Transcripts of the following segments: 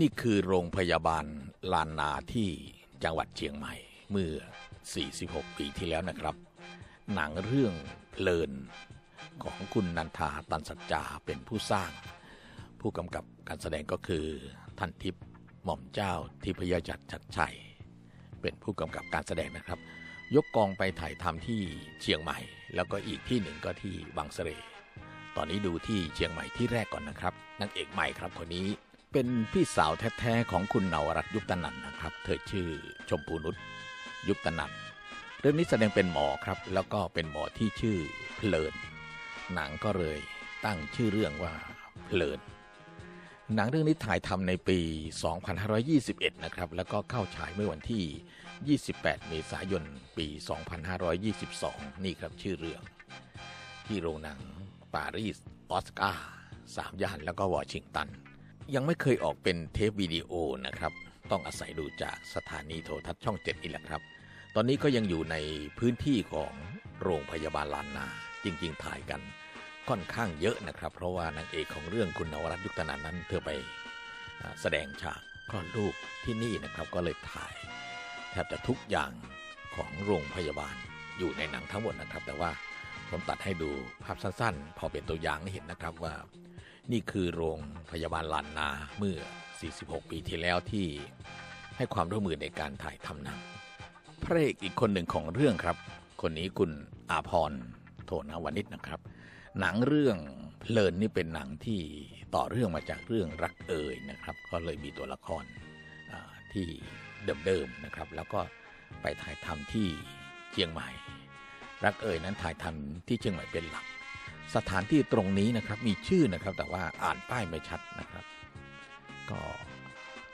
นี่คือโรงพยาบาลลานนาที่จังหวัดเชียงใหม่ เมื่อ 46 ปีที่แล้วนะครับ หนังเรื่องเพลินของคุณนันทาตันสัจจาเป็นผู้สร้าง ผู้กำกับการแสดงก็คือท่านทิพย์หม่อมเจ้าทิพยจัดชัดชัย เป็นผู้กำกับการแสดงนะครับ ยกกองไปถ่ายทำที่เชียงใหม่ แล้วก็อีกที่หนึ่งก็ที่บางเสร่ตอนนี้ดูที่เชียงใหม่ที่แรกก่อนนะครับนางเอกใหม่ครับคนนี้ เป็นพี่สาวแท้ๆของคุณนวรัตยุคตนันนะครับ เธอชื่อชมพูนุชยุคตนันเรื่องนี้แสดงเป็นหมอครับ แล้วก็เป็นหมอที่ชื่อเพลิน หนังก็เลยตั้งชื่อเรื่องว่าเพลิน หนังเรื่องนี้ถ่ายทำในปี 2521 นะครับ แล้วก็เข้าฉายเมื่อวันที่ 28 เมษายน ปี 2522 นี่ครับชื่อเรื่อง ที่โรงหนังปารีส ออสการ์สามย่านแล้วก็วอชิงตัน ยังไม่เคยออกเป็นเทปวิดีโอนะครับ ต้องอาศัยดูจากสถานีโทรทัศน์ช่องเจ็ดนี่แหละครับ ตอนนี้ก็ยังอยู่ในพื้นที่ของโรงพยาบาลลานนา จริง ๆ ถ่ายกันค่อนข้างเยอะนะครับ เพราะว่านางเอกของเรื่องคุณนวรัตน์ยุคตนานั้น เธอไปแสดงฉากคลอดลูกที่นี่นะครับ ก็เลยถ่ายแทบจะทุกอย่างของโรงพยาบาลอยู่ในหนังทั้งหมดนะครับ แต่ว่าผมตัดให้ดูภาพสั้น ๆ พอเป็นตัวอย่างให้เห็นนะครับว่า นี่คือโรงพยาบาลลานนาเมื่อ 46 ปีที่แล้วที่ให้ความร่วมมือในการถ่ายทำหนังพระเอกอีกคนหนึ่งของเรื่องครับ คนนี้คุณอาพรโทนวนิชนะครับ หนังเรื่องเพลินนี่เป็นหนังที่ต่อเรื่องมาจากเรื่องรักเอ่ยนะครับ ก็เลยมีตัวละครที่เดิมๆนะครับ แล้วก็ไปถ่ายทำที่เชียงใหม่ รักเอ่ยนั้นถ่ายทำที่เชียงใหม่เป็นหลัก สถานที่ตรงนี้นะครับมีชื่อนะครับ แต่ว่าอ่านป้ายไม่ชัดนะครับ ก็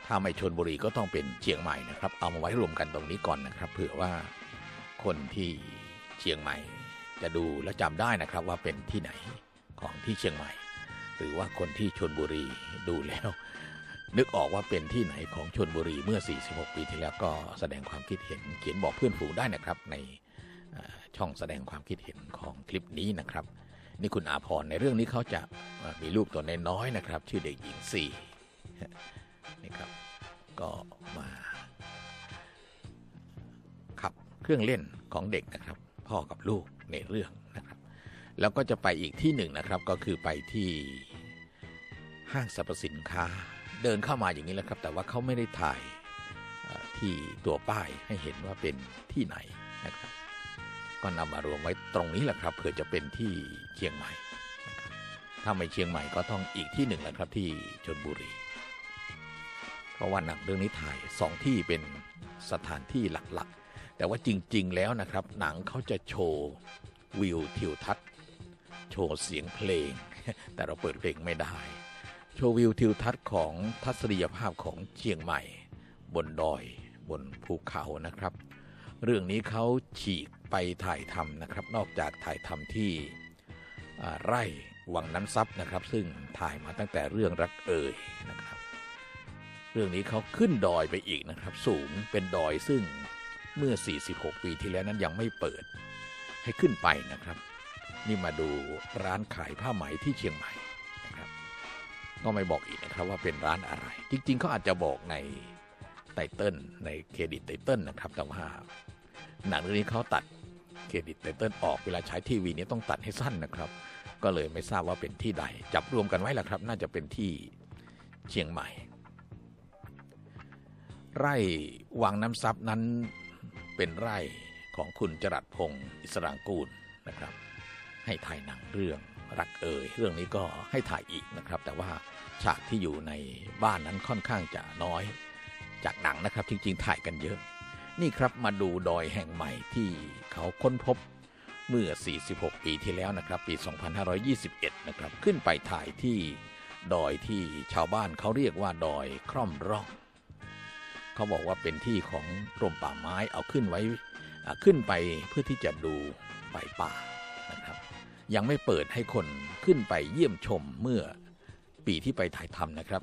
ถ้าไม่ชนบุรีก็ต้องเป็นเชียงใหม่นะครับ เอามาไว้รวมกันตรงนี้ก่อนนะครับ เผื่อว่าคนที่เชียงใหม่ จะดูและจำได้นะครับว่าเป็นที่ไหนของที่เชียงใหม่ หรือว่าคนที่ชนบุรีดูแล้ว นึกออกว่าเป็นที่ไหนของชนบุรีเมื่อ 46 ปีที่แล้วก็แสดงความคิดเห็นเขียนบอกเพื่อนฝูงได้นะครับ ในช่องแสดงความคิดเห็นของคลิปนี้นะครับ นี่คุณอาพรในเรื่องนี้เขาจะมีลูกตัวน้อยนะครับ ชื่อเด็กหญิงสี่นี่ครับ ก็มาขับเครื่องเล่นของเด็กนะครับ พ่อกับลูกในเรื่องนะครับ แล้วก็จะไปอีกที่หนึ่งนะครับ ก็คือไปที่ห้างสรรพสินค้า เดินเข้ามาอย่างนี้แหละครับ แต่ว่าเขาไม่ได้ถ่ายที่ตัวป้ายให้เห็นว่าเป็นที่ไหน ก็นำมารวมไว้ตรงนี้แหละครับเผื่อจะเป็นที่เชียงใหม่ ถ้าไม่เชียงใหม่ก็ต้องอีกที่หนึ่งแหละครับที่ชนบุรี เพราะว่าหนังเรื่องนี้ถ่ายสองที่เป็นสถานที่หลักๆ แต่ว่าจริง ๆ แล้วนะครับ หนังเขาจะโชว์วิวทิวทัศน์โชว์เสียงเพลง แต่เราเปิดเพลงไม่ได้ โชว์วิวทิวทัศน์ของทัศนียภาพของเชียงใหม่ บนดอยบนภูเขานะครับ เรื่องนี้เขาฉีก ไปถ่ายทำนะครับ นอกจากถ่ายทำที่ไร่วังน้ำซับนะครับ ซึ่งถ่ายมาตั้งแต่เรื่องรักเอ่ยนะครับ เรื่องนี้เขาขึ้นดอยไปอีกนะครับ สูงเป็นดอยซึ่งเมื่อ 46 ปีที่แล้วนั้นยังไม่เปิดให้ขึ้นไปนะครับ นี่มาดูร้านขายผ้าไหมที่เชียงใหม่นะครับ ก็ไม่บอกอีกนะครับว่าเป็นร้านอะไร จริง ๆเขาอาจจะบอกในไตเติลในเครดิตไตเติลนะครับแต่ว่าหนังเรื่องนี้เขาตัด เครดิตไตเติลออกเวลาใช้ทีวีนี้ต้องตัดให้สั้นนะครับ ก็เลยไม่ทราบว่าเป็นที่ใด จับรวมกันไว้แหละครับ น่าจะเป็นที่เชียงใหม่ ไร่วังน้ำซับนั้นเป็นไร่ของคุณจรัสพงศ์อิสรางกูลนะครับ ให้ถ่ายหนังเรื่องรักเอ่ยเรื่องนี้ก็ให้ถ่ายอีกนะครับ แต่ว่าฉากที่อยู่ในบ้านนั้นค่อนข้างจะน้อย จากหนังนะครับ จริงๆถ่ายกันเยอะ นี่ครับมาดูดอยแห่งใหม่ที่ เขาค้นพบเมื่อ 46 ปีที่แล้วนะครับ ปี 2521 นะครับ ขึ้นไปถ่ายที่ดอยที่ชาวบ้านเขาเรียกว่าดอยคร่อมร่อง เขาบอกว่าเป็นที่ของกรมป่าไม้เอาขึ้นไว้ขึ้นไปเพื่อที่จะดูไฟป่านะครับ ยังไม่เปิดให้คนขึ้นไปเยี่ยมชมเมื่อปีที่ไปถ่ายทำนะครับ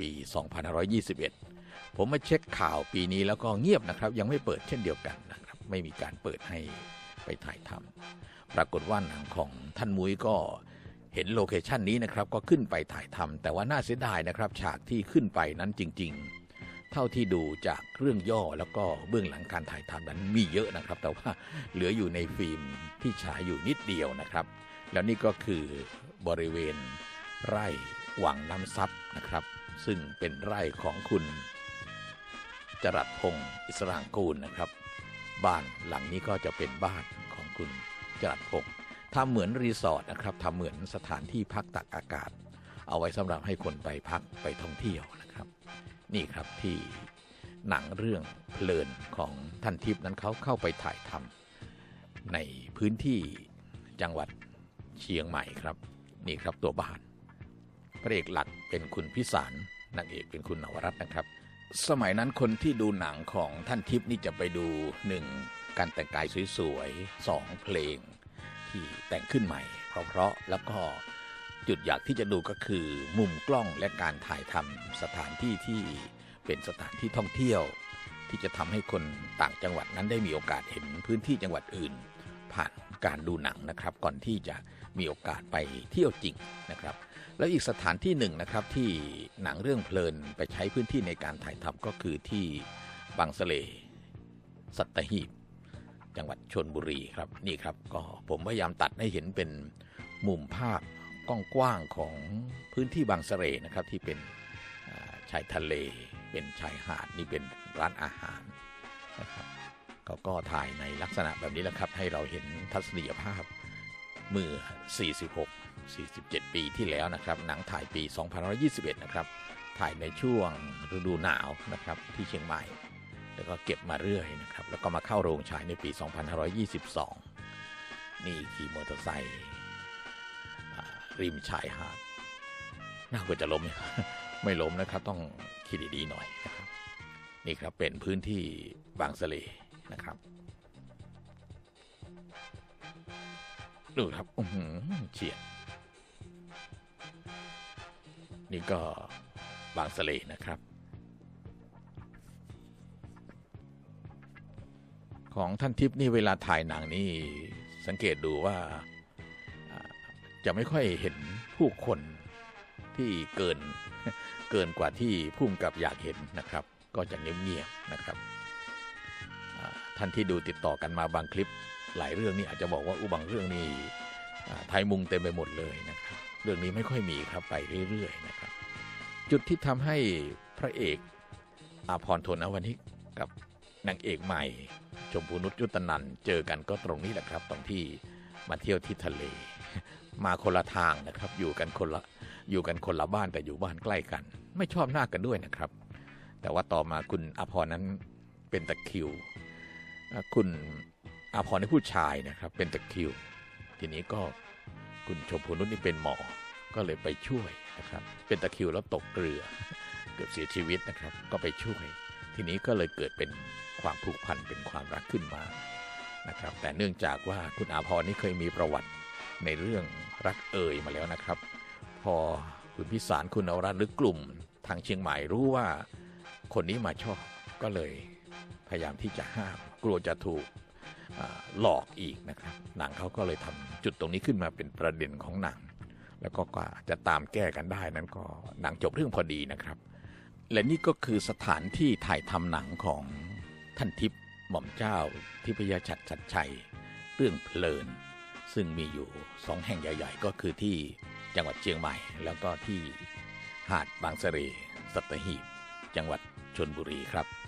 ปี 2521 ผมมาเช็คข่าวปีนี้แล้วก็เงียบนะครับ ยังไม่เปิดเช่นเดียวกันนะครับ ไม่มีการเปิดให้ไปถ่ายทำปรากฏว่าหนังของท่านมุ้ยก็เห็นโลเคชันนี้นะครับก็ขึ้นไปถ่ายทำแต่ว่าน่าเสียดายนะครับฉากที่ขึ้นไปนั้นจริง ๆ เท่าที่ดูจากเรื่องย่อแล้วก็เบื้องหลังการถ่ายทำนั้นมีเยอะนะครับ แต่ว่าเหลืออยู่ในฟิล์มที่ฉายอยู่นิดเดียวนะครับ แล้วนี่ก็คือบริเวณไร่หวังน้ำซับนะครับ ซึ่งเป็นไร่ของคุณจรัสพงศ์อิสรางกูลนะครับ บ้านหลังนี้ก็จะเป็นบ้านของคุณจรัสพงศ์ทำเหมือนรีสอร์ทนะครับทำเหมือนสถานที่พักตักอากาศ เอาไว้สำหรับให้คนไปพักไปท่องเที่ยวนะครับ นี่ครับที่หนังเรื่องเพลินของท่านทิพย์นั้นเขาเข้าไปถ่ายทำในพื้นที่จังหวัดเชียงใหม่ครับ นี่ครับตัวบ้านพระเอกหลักเป็นคุณพิสารนางเอกเป็นคุณนวรัตน์นะครับ สมัยนั้นคนที่ดูหนังของท่านทิพย์นี่จะไปดูหนึ่งการแต่งกายสวยๆสองเพลง ที่แต่งขึ้นใหม่ เพราะๆแล้วก็จุดอยากที่จะดูก็คือมุมกล้องและการถ่ายทำสถานที่ที่เป็นสถานที่ท่องเที่ยว ที่จะทำให้คนต่างจังหวัดนั้นได้มีโอกาสเห็นพื้นที่จังหวัดอื่น ผ่านการดูหนังนะครับ ก่อนที่จะมีโอกาสไปเที่ยวจริงนะครับ แล้วอีกสถานที่หนึ่งนะครับที่หนังเรื่องเพลินไปใช้พื้นที่ในการถ่ายทำก็คือที่บางสะเล สัตหีบ จังหวัดชนบุรีครับนี่ครับ ก็ผมพยายามตัดให้เห็นเป็นมุมภาพกว้างๆของพื้นที่บางสะเลนะครับที่เป็นชายทะเล เป็นชายหาดนี่เป็นร้านอาหารนะครับเขาก็ถ่ายในลักษณะแบบนี้แหละครับ ให้เราเห็นทัศนียภาพเมื่อ 46 47 ปีที่แล้วนะครับ หนังถ่ายปี2521 นะครับ ถ่ายในช่วงฤดูหนาวนะครับที่เชียงใหม่ แล้วก็เก็บมาเรื่อยนะครับ แล้วก็มาเข้าโรงฉายในปี 2522 นี่ขี่มอเตอร์ไซค์ริมชายหาด น่ากลัวจะล้มไหมไม่ล้มนะครับ ต้องคิดดีๆหน่อยนะครับ นี่ครับเป็นพื้นที่บางสะเลนะครับดูครับอื้อหือเฉียด นี่ก็บางสะเลนะครับ ของท่านทิพย์นี่เวลาถ่ายหนังนี่สังเกตดูว่าจะไม่ค่อยเห็นผู้คนที่เกินเกินกว่าที่พุ่มกับอยากเห็นนะครับ ก็จะเงียบๆนะครับท่านที่ดูติดต่อกันมาบางคลิปหลายเรื่องนี่อาจจะบอกว่าอุบางเรื่องนี่ไทยมุงเต็มไปหมดเลยนะครับ เรื่องนี้ไม่ค่อยมีครับไปเรื่อยๆนะครับ จุดที่ทำให้พระเอกอาพรโทนอวนิกกับนางเอกใหม่ ชมพูนุชยุตนันท์เจอกันก็ตรงนี้แหละครับตรงที่มาเที่ยวที่ทะเล มาคนละทางนะครับ อยู่กันคนละอยู่กันคนละบ้านแต่อยู่บ้านใกล้กัน ไม่ชอบหน้ากันด้วยนะครับ แต่ว่าต่อมาคุณอาพรนั้นเป็นตะคิว คุณอาพรในผู้ชายนะครับ เป็นตะคิว ทีนี้ก็ คุณชมพูนุชนี่เป็นหมอ ก็เลยไปช่วยนะครับ เป็นตะคิวแล้วตกเรือ เกือบเสียชีวิตนะครับ ก็ไปช่วย ทีนี้ก็เลยเกิดเป็นความผูกพันเป็นความรักขึ้นมานะครับ แต่เนื่องจากว่าคุณอาพรนี่เคยมีประวัติในเรื่องรักเอ่ยมาแล้วนะครับ พอคุณพิสารคุณนวรัตน์หรือกลุ่มทางเชียงใหม่รู้ว่าคนนี้มาชอบก็เลยพยายามที่จะห้าม กลัวจะถูก หลอกอีกนะครับ หนังเขาก็เลยทำจุดตรงนี้ขึ้นมาเป็นประเด็นของหนัง แล้วก็กาจะตามแก้กันได้นั้นก็หนังจบเรื่องพอดีนะครับ และนี่ก็คือสถานที่ถ่ายทำหนังของท่านทิพย์หม่อมเจ้าทิพยชัดชัดชัย เรื่องเพลิน ซึ่งมีอยู่สองแห่งใหญ่ๆ ก็คือที่จังหวัดเชียงใหม่ แล้วก็ที่หาดบางเสะเลสัตหีบ จังหวัดชนบุรีครับ